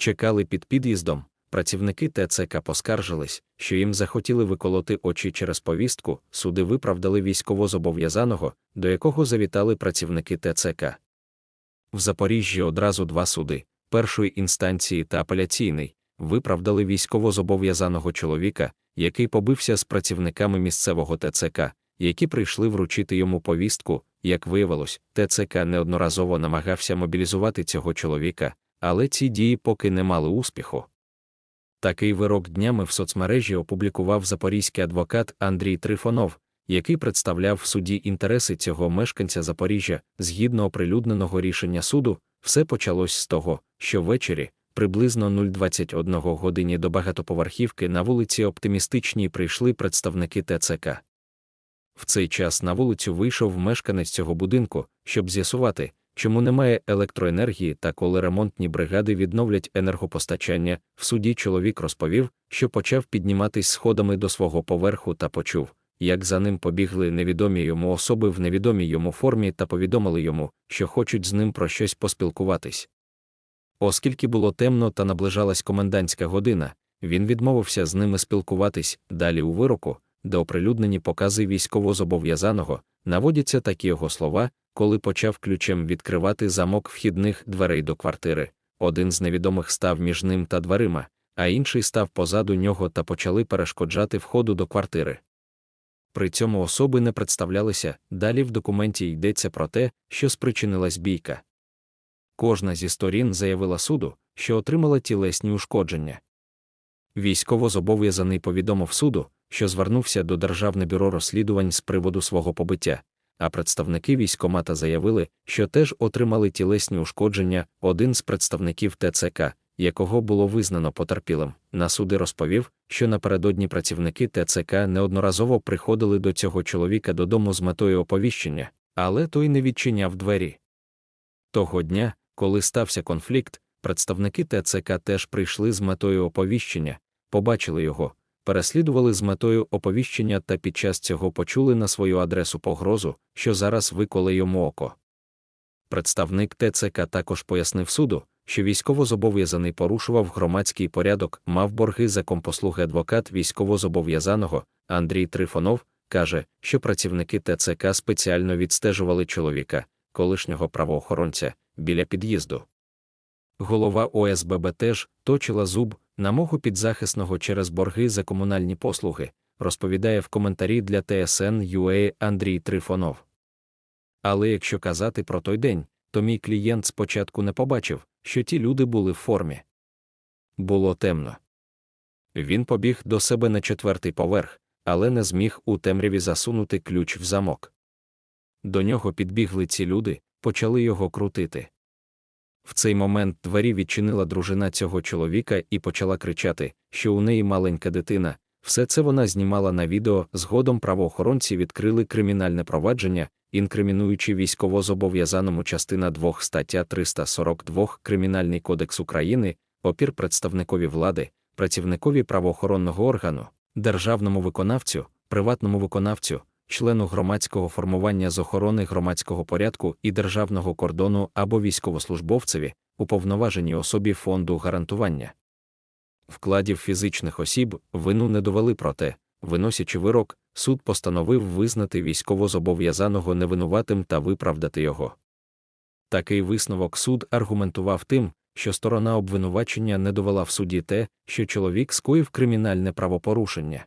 чекали під під'їздом, працівники ТЦК поскаржились, що їм захотіли виколоти очі через повістку, суди виправдали військовозобов'язаного, до якого завітали працівники ТЦК. В Запоріжжі одразу два суди першої інстанції та апеляційний, виправдали військовозобов'язаного чоловіка, який побився з працівниками місцевого ТЦК, які прийшли вручити йому повістку. Як виявилось, ТЦК неодноразово намагався мобілізувати цього чоловіка, але ці дії поки не мали успіху. Такий вирок днями в соцмережі опублікував запорізький адвокат Андрій Трифонов, який представляв в суді інтереси цього мешканця Запоріжжя, згідно оприлюдненого рішення суду, все почалось з того, що ввечері, приблизно 021 годині до багатоповерхівки на вулиці Оптимістичній прийшли представники ТЦК. В цей час на вулицю вийшов мешканець цього будинку, щоб з'ясувати, чому немає електроенергії та коли ремонтні бригади відновлять енергопостачання. В суді чоловік розповів, що почав підніматись сходами до свого поверху та почув, як за ним побігли невідомі йому особи в невідомій йому формі та повідомили йому, що хочуть з ним про щось поспілкуватись. Оскільки було темно та наближалась комендантська година, він відмовився з ними спілкуватись далі у вироку, де оприлюднені покази військовозобов'язаного, наводяться такі його слова, коли почав ключем відкривати замок вхідних дверей до квартири. Один з невідомих став між ним та дверима, а інший став позаду нього та почали перешкоджати входу до квартири. При цьому особи не представлялися, далі в документі йдеться про те, що спричинилась бійка. Кожна зі сторін заявила суду, що отримала тілесні ушкодження. Військовозобов'язаний повідомив суду, що звернувся до Державне бюро розслідувань з приводу свого побиття, а представники військомата заявили, що теж отримали тілесні ушкодження. Один з представників ТЦК, якого було визнано потерпілим, на суди розповів, що напередодні працівники ТЦК неодноразово приходили до цього чоловіка додому з метою оповіщення, але той не відчиняв двері. Того дня, коли стався конфлікт, представники ТЦК теж прийшли з метою оповіщення, побачили його, переслідували з метою оповіщення та під час цього почули на свою адресу погрозу, що зараз виколе йому око. Представник ТЦК також пояснив суду, що військовозобов'язаний порушував громадський порядок, мав борги за компослуги адвокат військовозобов'язаного Андрій Трифонов каже, що працівники ТЦК спеціально відстежували чоловіка, колишнього правоохоронця, біля під'їзду. Голова ОСББ теж точила зуб на мого підзахисного через борги за комунальні послуги, розповідає в коментарі для ТСН UA Андрій Трифонов. Але якщо казати про той день, то мій клієнт спочатку не побачив, що ті люди були в формі. Було темно. Він побіг до себе на четвертий поверх, але не зміг у темряві засунути ключ в замок. До нього підбігли ці люди, почали його крутити. В цей момент двері відчинила дружина цього чоловіка і почала кричати, що у неї маленька дитина. Все це вона знімала на відео. Згодом правоохоронці відкрили кримінальне провадження, інкримінуючи військовозобов'язаному частина 2 стаття 342 Кримінальний кодекс України, опір представникові влади, працівникові правоохоронного органу, державному виконавцю, приватному виконавцю, члену громадського формування з охорони громадського порядку і державного кордону або військовослужбовцеві, уповноваженій особі фонду гарантування. Вкладів фізичних осіб вину не довели проте, виносячи вирок, суд постановив визнати військовозобов'язаного невинуватим та виправдати його. Такий висновок суд аргументував тим, що сторона обвинувачення не довела в суді те, що чоловік скоїв кримінальне правопорушення.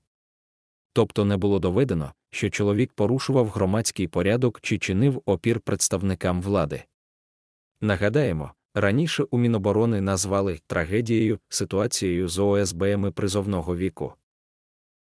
Тобто не було доведено, що чоловік порушував громадський порядок чи чинив опір представникам влади. Нагадаємо, раніше у Міноборони назвали трагедією ситуацією з ОСБМ призовного віку.